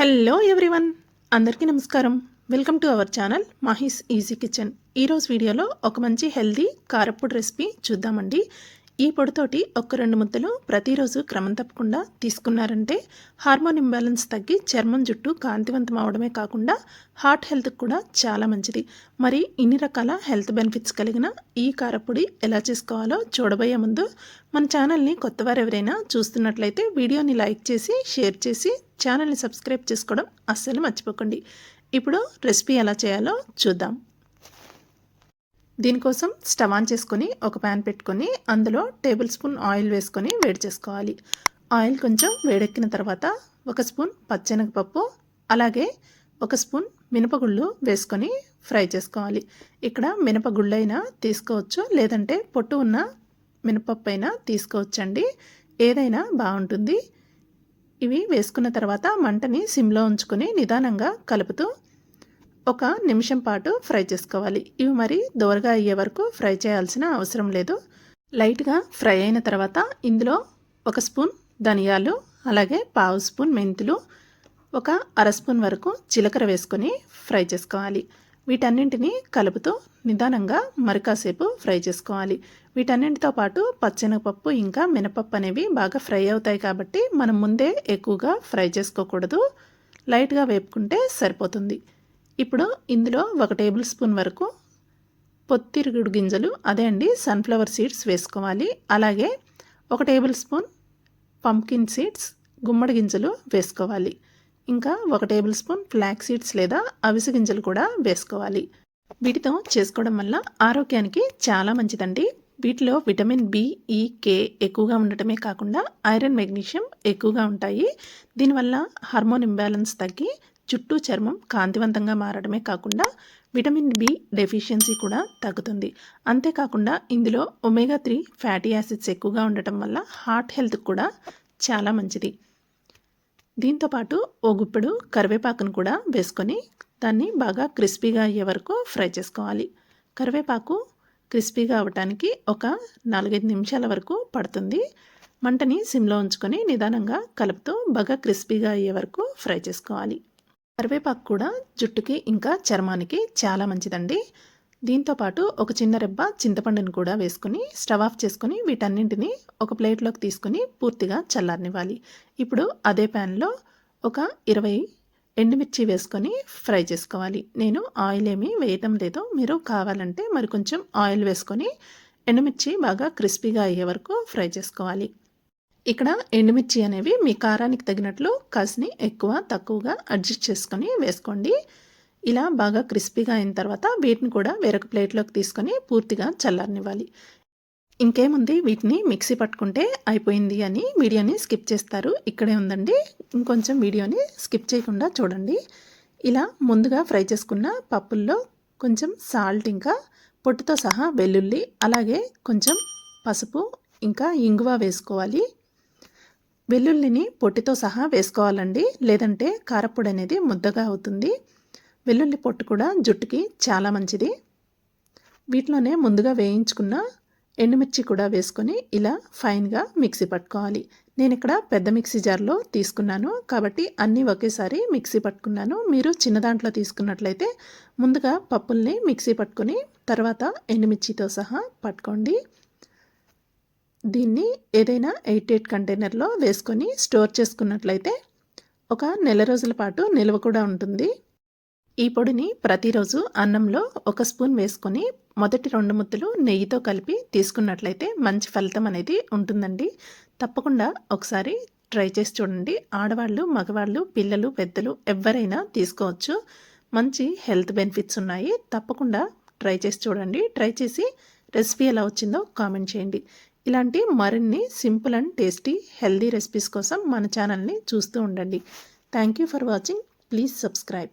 Hello everyone. అందరికీ నమస్కారం. Welcome to our channel Mahi's easy kitchen. ఈరోజు వీడియోలో ఒక మంచి హెల్దీ కారప్పుడు రెసిపీ చూద్దామండి. ఈ పొడితోటి ఒక్క రెండు ముద్దలు ప్రతిరోజు క్రమం తప్పకుండా తీసుకున్నారంటే హార్మోన్ ఇంబ్యాలెన్స్ తగ్గి చర్మం జుట్టు కాంతివంతం అవడమే కాకుండా హార్ట్ హెల్త్కి కూడా చాలా మంచిది. మరి ఇన్ని రకాల హెల్త్ బెనిఫిట్స్ కలిగిన ఈ కారపొడి ఎలా చేసుకోవాలో చూడబోయే ముందు మన ఛానల్ని కొత్తవారు ఎవరైనా చూస్తున్నట్లయితే వీడియోని లైక్ చేసి షేర్ చేసి ఛానల్ని సబ్స్క్రైబ్ చేసుకోవడం అస్సలు మర్చిపోకండి. ఇప్పుడు రెసిపీ ఎలా చేయాలో చూద్దాం. దీనికోసం స్టవ్ ఆన్ చేసుకొని ఒక ప్యాన్ పెట్టుకొని అందులో టేబుల్ స్పూన్ ఆయిల్ వేసుకొని వేడి చేసుకోవాలి. ఆయిల్ కొంచెం వేడెక్కిన తర్వాత ఒక స్పూన్ పచ్చెనగపప్పు అలాగే ఒక స్పూన్ మినపగుళ్ళు వేసుకొని ఫ్రై చేసుకోవాలి. ఇక్కడ మినపగుళ్ళైనా తీసుకోవచ్చు లేదంటే పొట్టు ఉన్న మినపప్పు అయినా తీసుకోవచ్చండి. ఏదైనా బాగుంటుంది. ఇవి వేసుకున్న తర్వాత మంటని సిమ్లో ఉంచుకొని నిదానంగా కలుపుతూ ఒక నిమిషం పాటు ఫ్రై చేసుకోవాలి. ఇవి మరి దోరగా అయ్యే వరకు ఫ్రై చేయాల్సిన అవసరం లేదు. లైట్గా ఫ్రై అయిన తర్వాత ఇందులో ఒక స్పూన్ ధనియాలు అలాగే పావు స్పూన్ మెంతులు ఒక అర స్పూన్ వరకు జీలకర్ర వేసుకొని ఫ్రై చేసుకోవాలి. వీటన్నింటినీ కలుపుతూ నిదానంగా మరికాసేపు ఫ్రై చేసుకోవాలి. వీటన్నింటితో పాటు పచ్చెనగపప్పు ఇంకా మినపప్పు అనేవి బాగా ఫ్రై అవుతాయి కాబట్టి మనం ముందే ఎక్కువగా ఫ్రై చేసుకోకూడదు. లైట్గా వేపుకుంటే సరిపోతుంది. ఇప్పుడు ఇందులో ఒక టేబుల్ స్పూన్ వరకు పొత్తిరుగుడు గింజలు అదే అండి సన్ఫ్లవర్ సీడ్స్ వేసుకోవాలి. అలాగే ఒక టేబుల్ స్పూన్ పంకిన్ సీడ్స్ గుమ్మడి గింజలు వేసుకోవాలి. ఇంకా ఒక టేబుల్ స్పూన్ ఫ్లాక్ సీడ్స్ లేదా అవిసె గింజలు కూడా వేసుకోవాలి. వీటితో చేసుకోవడం వల్ల ఆరోగ్యానికి చాలా మంచిదండి. వీటిలో విటమిన్ బి ఈ కే ఎక్కువగా ఉండటమే కాకుండా ఐరన్ మెగ్నీషియం ఎక్కువగా ఉంటాయి. దీనివల్ల హార్మోన్ ఇంబ్యాలెన్స్ తగ్గి చుట్టూ చర్మం కాంతివంతంగా మారడమే కాకుండా విటమిన్ బి డెఫిషియన్సీ కూడా తగ్గుతుంది. అంతేకాకుండా ఇందులో ఒమేగా త్రీ ఫ్యాటీ యాసిడ్స్ ఎక్కువగా ఉండటం వల్ల హార్ట్ హెల్త్ కూడా చాలా మంచిది. దీంతోపాటు ఓ గుప్పెడు కరివేపాకును కూడా వేసుకొని దాన్ని బాగా క్రిస్పీగా అయ్యే వరకు ఫ్రై చేసుకోవాలి. కరివేపాకు క్రిస్పీగా అవ్వటానికి ఒక నాలుగైదు నిమిషాల వరకు పడుతుంది. మంటని సిమ్లో ఉంచుకొని నిదానంగా కలుపుతూ బాగా క్రిస్పీగా అయ్యే వరకు ఫ్రై చేసుకోవాలి. కరివేపాకు కూడా జుట్టుకి ఇంకా చర్మానికి చాలా మంచిదండి. దీంతోపాటు ఒక చిన్న రెబ్బ చింతపండుని కూడా వేసుకొని స్టవ్ ఆఫ్ చేసుకుని వీటన్నింటిని ఒక ప్లేట్లోకి తీసుకొని పూర్తిగా చల్లారనివ్వాలి. ఇప్పుడు అదే ప్యాన్లో ఒక ఇరవై ఎండుమిర్చి వేసుకొని ఫ్రై చేసుకోవాలి. నేను ఆయిల్ ఏమీ వేయటం లేదు. మీరు కావాలంటే మరి కొంచెం ఆయిల్ వేసుకొని ఎండుమిర్చి బాగా క్రిస్పీగా అయ్యే వరకు ఫ్రై చేసుకోవాలి. ఇక్కడ ఎండుమిర్చి అనేవి మీ కారానికి తగినట్లు కస్ని ఎక్కువ తక్కువగా అడ్జస్ట్ చేసుకొని వేసుకోండి. ఇలా బాగా క్రిస్పీగా అయిన తర్వాత వీటిని కూడా వేరొక ప్లేట్లోకి తీసుకొని పూర్తిగా చల్లారనివ్వాలి. ఇంకేముంది? వీటిని మిక్సీ పట్టుకుంటే అయిపోయింది అని వీడియోని స్కిప్ చేస్తారు. ఇక్కడే ఉందండి. ఇంకొంచెం వీడియోని స్కిప్ చేయకుండా చూడండి. ఇలా ముందుగా ఫ్రై చేసుకున్న పప్పుల్లో కొంచెం సాల్ట్ ఇంకా పొట్టుతో సహా వెల్లుల్లి అలాగే కొంచెం పసుపు ఇంకా ఇంగువ వేసుకోవాలి. వెల్లుల్లిని పొట్టితో సహా వేసుకోవాలండి. లేదంటే కారపొడి అనేది ముద్దగా అవుతుంది. వెల్లుల్లి పొట్టు కూడా జుట్టుకి చాలా మంచిది. వీటిలోనే ముందుగా వేయించుకున్న ఎండుమిర్చి కూడా వేసుకొని ఇలా ఫైన్గా మిక్సీ పట్టుకోవాలి. నేను ఇక్కడ పెద్ద మిక్సీ జార్లో తీసుకున్నాను. కాబట్టి అన్నీ ఒకేసారి మిక్సీ పట్టుకున్నాను. మీరు చిన్న దాంట్లో తీసుకున్నట్లయితే ముందుగా పప్పుల్ని మిక్సీ పట్టుకొని తర్వాత ఎండుమిర్చితో సహా పట్టుకోండి. దీన్ని ఏదైనా ఎయిట్ ఎయిట్ కంటైనర్లో వేసుకొని స్టోర్ చేసుకున్నట్లయితే ఒక నెల రోజుల పాటు నిల్వ కూడా ఉంటుంది. ఈ పొడిని ప్రతిరోజు అన్నంలో ఒక స్పూన్ వేసుకొని మొదటి రెండు ముద్దలు నెయ్యితో కలిపి తీసుకున్నట్లయితే మంచి ఫలితం అనేది ఉంటుందండి. తప్పకుండా ఒకసారి ట్రై చేసి చూడండి. ఆడవాళ్ళు మగవాళ్ళు పిల్లలు పెద్దలు ఎవరైనా తీసుకోవచ్చు. మంచి హెల్త్ బెనిఫిట్స్ ఉన్నాయి. తప్పకుండా ట్రై చేసి చూడండి. ట్రై చేసి రెసిపీ ఎలా వచ్చిందో కామెంట్ చేయండి. ఇలాంటి మరిన్ని simple and tasty healthy recipes కోసం మన ఛానల్ని చూస్తూ ఉండండి. Thank you for watching please subscribe